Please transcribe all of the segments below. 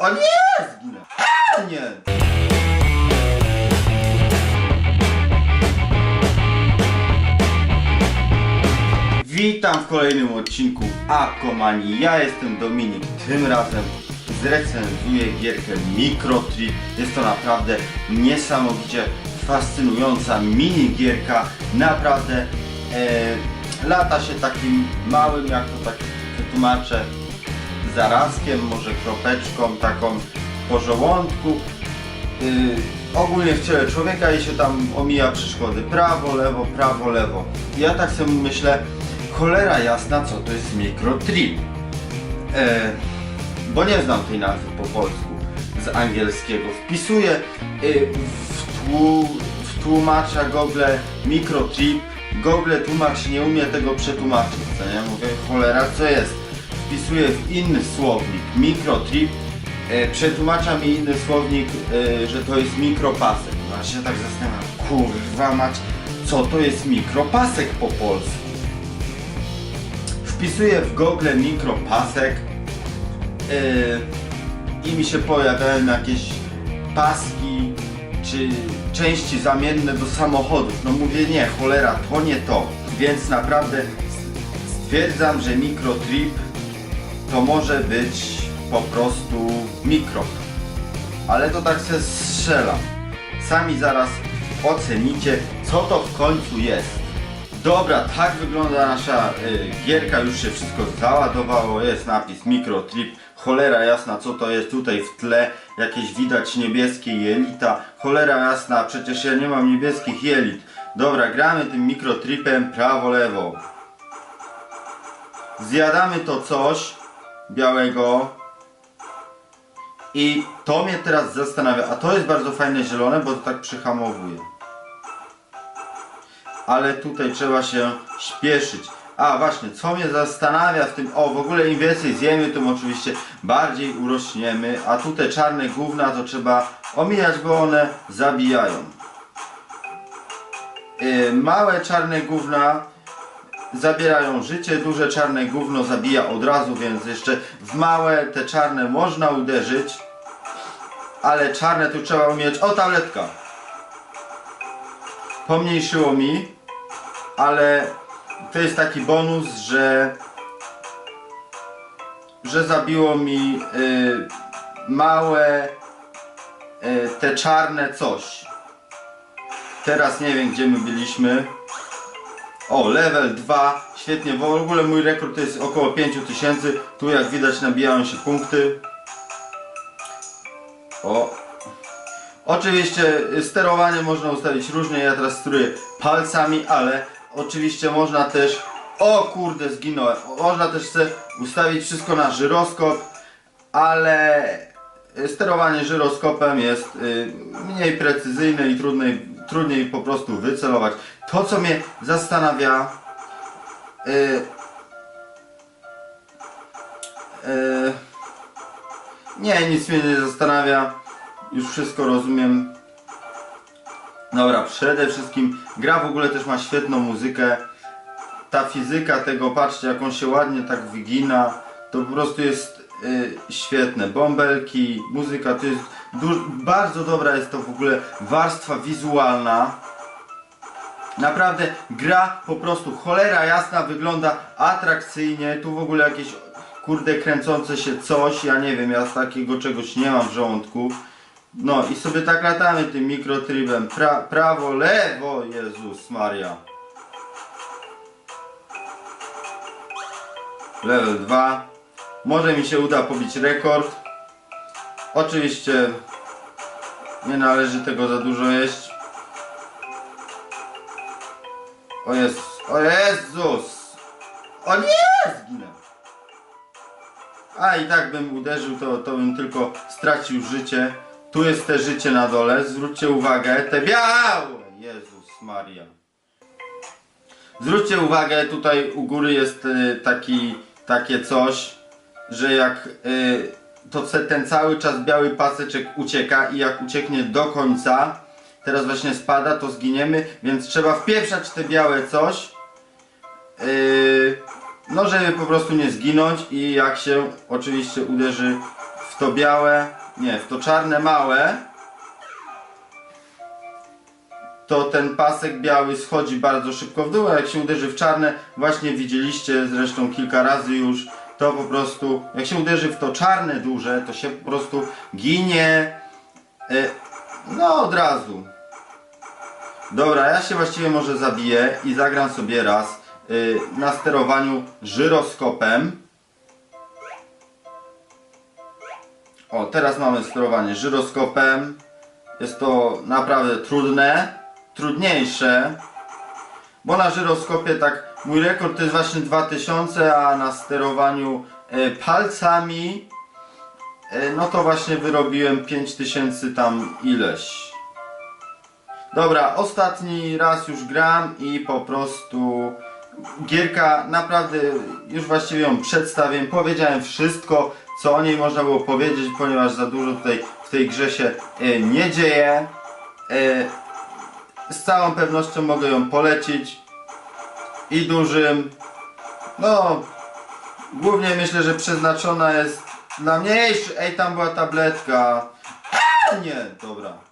O nie! Nie! Witam w kolejnym odcinku Akomani. Ja jestem Dominik. Tym razem zrecenzuję gierkę Microtrip. Jest to naprawdę niesamowicie fascynująca mini gierka. Naprawdę e, lata się takim małym, jak to tak wytłumaczę, zarazkiem, może kropeczką taką po żołądku. Yy, ogólnie w ciele człowieka i się tam omija przeszkody. Prawo, lewo, prawo, lewo. Ja tak sobie myślę, cholera jasna, co to jest microtrip. E, bo nie znam tej nazwy po polsku z angielskiego. Wpisuję y, w, tłu, w tłumacza Google microtrip. Google tłumacz nie umie tego przetłumaczyć. Co nie? Mówię, cholera, co jest? Wpisuję w inny słownik microtrip. E, przetłumacza mi inny słownik, e, że to jest mikropasek. No ja się tak zastanawiam, kurwa mać, co to jest mikropasek po polsku? Wpisuję w Google mikropasek yy, i mi się pojawiają jakieś paski czy części zamienne do samochodów. No mówię nie, cholera, to nie to. Więc naprawdę stwierdzam, że mikrotrip to może być po prostu mikro. Ale to tak se strzelam. Sami zaraz ocenicie, co to w końcu jest. Dobra, tak wygląda nasza y, gierka, już się wszystko załadowało, jest napis Microtrip, cholera jasna co to jest tutaj w tle, jakieś widać niebieskie jelita, cholera jasna, przecież ja nie mam niebieskich jelit. Dobra, gramy tym Microtripem prawo-lewo. Zjadamy to coś białego i to mnie teraz zastanawia, a to jest bardzo fajne zielone, bo to tak przyhamowuje ale tutaj trzeba się śpieszyć. A właśnie, co mnie zastanawia w tym, o w ogóle im więcej zjemy, tym oczywiście bardziej urośniemy, a tutaj czarne gówna to trzeba omijać, bo one zabijają. Yy, małe czarne gówna zabierają życie, duże czarne gówno zabija od razu, więc jeszcze w małe te czarne można uderzyć, ale czarne tu trzeba umieć. O, tabletka! pomniejszyło mi, ale to jest taki bonus, że że zabiło mi y, małe y, te czarne coś. Teraz nie wiem gdzie my byliśmy. O, level 2, świetnie, w ogóle mój rekord to jest około 5000. Tu jak widać nabijają się punkty. O, Oczywiście y, sterowanie można ustawić różnie, ja teraz steruję palcami, ale oczywiście można też... O kurde, zginąłem. Można też sobie ustawić wszystko na żyroskop, ale y, sterowanie żyroskopem jest y, mniej precyzyjne i trudniej, trudniej po prostu wycelować. To co mnie zastanawia... y, y, nie, nic mnie nie zastanawia. Już wszystko rozumiem. Dobra, przede wszystkim gra w ogóle też ma świetną muzykę. Ta fizyka tego, patrzcie jak on się ładnie tak wygina. To po prostu jest y, świetne. Bąbelki, muzyka to jest bardzo dobra jest to w ogóle warstwa wizualna. Naprawdę gra po prostu cholera jasna wygląda atrakcyjnie. Tu w ogóle jakieś kurde kręcące się coś. Ja nie wiem, ja z takiego czegoś nie mam w żołądku. No i sobie tak latamy tym mikrotrybem. Pra, prawo, lewo, Jezus Maria. Level 2. Może mi się uda pobić rekord. Oczywiście nie należy tego za dużo jeść. O Jezus, o Jezus! O nie! Zginę. A i tak bym uderzył, to, to bym tylko stracił życie. Tu jest te życie na dole, zwróćcie uwagę, te białe! Jezus Maria. Zwróćcie uwagę, tutaj u góry jest y, taki, takie coś, że jak y, to ten cały czas biały paseczek ucieka i jak ucieknie do końca, teraz właśnie spada, to zginiemy, więc trzeba wpieprzać te białe coś, y, no żeby po prostu nie zginąć i jak się oczywiście uderzy w to białe, nie, w to czarne małe, to ten pasek biały schodzi bardzo szybko w dół, a jak się uderzy w czarne, właśnie widzieliście zresztą kilka razy już, to po prostu, jak się uderzy w to czarne duże, to się po prostu ginie, e, no od razu. Dobra, ja się właściwie może zabiję i zagram sobie raz y, na sterowaniu żyroskopem. O, teraz mamy sterowanie żyroskopem. Jest to naprawdę trudne, trudniejsze, bo na żyroskopie tak mój rekord to jest właśnie 2000, a na sterowaniu y, palcami y, no to właśnie wyrobiłem 5000 tam ileś. Dobra, ostatni raz już gram i po prostu gierka naprawdę już właściwie ją przedstawiłem. Powiedziałem wszystko, co o niej można było powiedzieć, ponieważ za dużo tutaj w tej grze się e, nie dzieje. E, z całą pewnością mogę ją polecić i dużym. No, głównie myślę, że przeznaczona jest dla mniejszych. Ej, tam była tabletka. A, nie, dobra.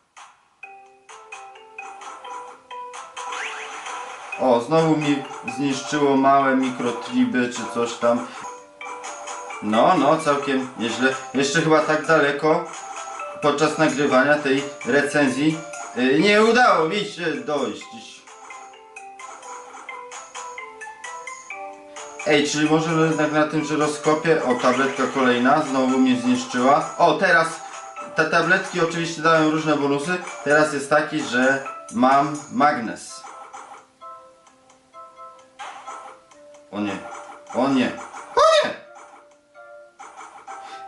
O, znowu mi zniszczyło małe mikrotriby czy coś tam. No, no, całkiem nieźle. Jeszcze chyba tak daleko podczas nagrywania tej recenzji y, nie udało mi się dojść. Ej, czyli może jednak na tym żyroskopie... O, tabletka kolejna, znowu mnie zniszczyła. O, teraz te tabletki oczywiście dają różne bonusy. Teraz jest taki, że mam magnes. O nie, o nie, o nie!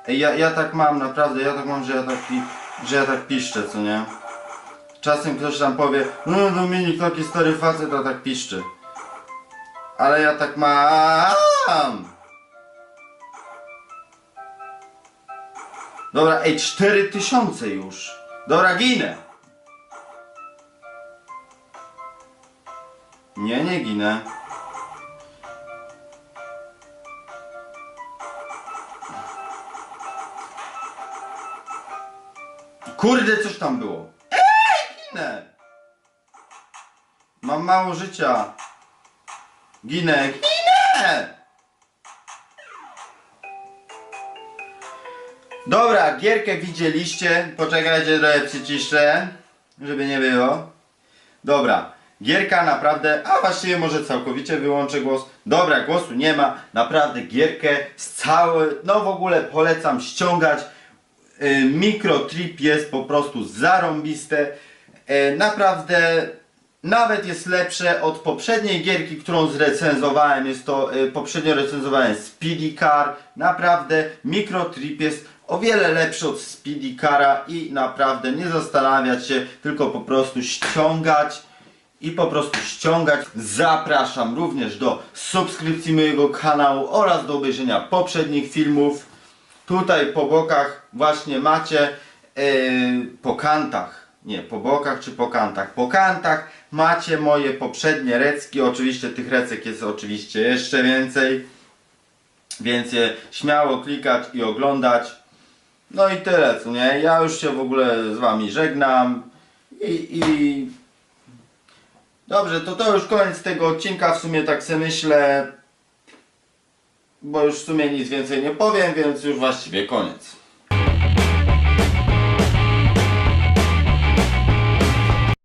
Ej, ja, ja tak mam, naprawdę, ja tak mam, że ja tak, pi, że ja tak piszczę, co nie? Czasem ktoś tam powie, no Dominik, taki stary facet, a tak piszczy. Ale ja tak mam. Dobra, ej, 4000 już. Dobra, ginę. Nie, nie ginę. Kurde, coś tam było. Ej, ginę. Mam mało życia. Ginę, ginę. Dobra, gierkę widzieliście. Poczekajcie, trochę przyciszę, żeby nie było. Dobra, gierka naprawdę, a właściwie może całkowicie wyłączę głos. Dobra, głosu nie ma. Naprawdę gierkę z cały, no w ogóle polecam ściągać. Y, Mikrotrip jest po prostu zarąbiste. Y, Naprawdę nawet jest lepsze od poprzedniej gierki, którą zrecenzowałem. Jest to y, poprzednio recenzowałem Speedy Car. Naprawdę Mikrotrip jest o wiele lepszy od Speedy Cara i naprawdę nie zastanawiać się, tylko po prostu ściągać i po prostu ściągać. Zapraszam również do subskrypcji mojego kanału oraz do obejrzenia poprzednich filmów. Tutaj po bokach właśnie macie yy, po kantach, nie po bokach czy po kantach, po kantach macie moje poprzednie recki, oczywiście tych recek jest oczywiście jeszcze więcej, więc je śmiało klikać i oglądać. No i tyle, co nie? Ja już się w ogóle z wami żegnam i, i... Dobrze, to to już koniec tego odcinka, w sumie tak sobie myślę, bo już w sumie nic więcej nie powiem, więc już właściwie koniec.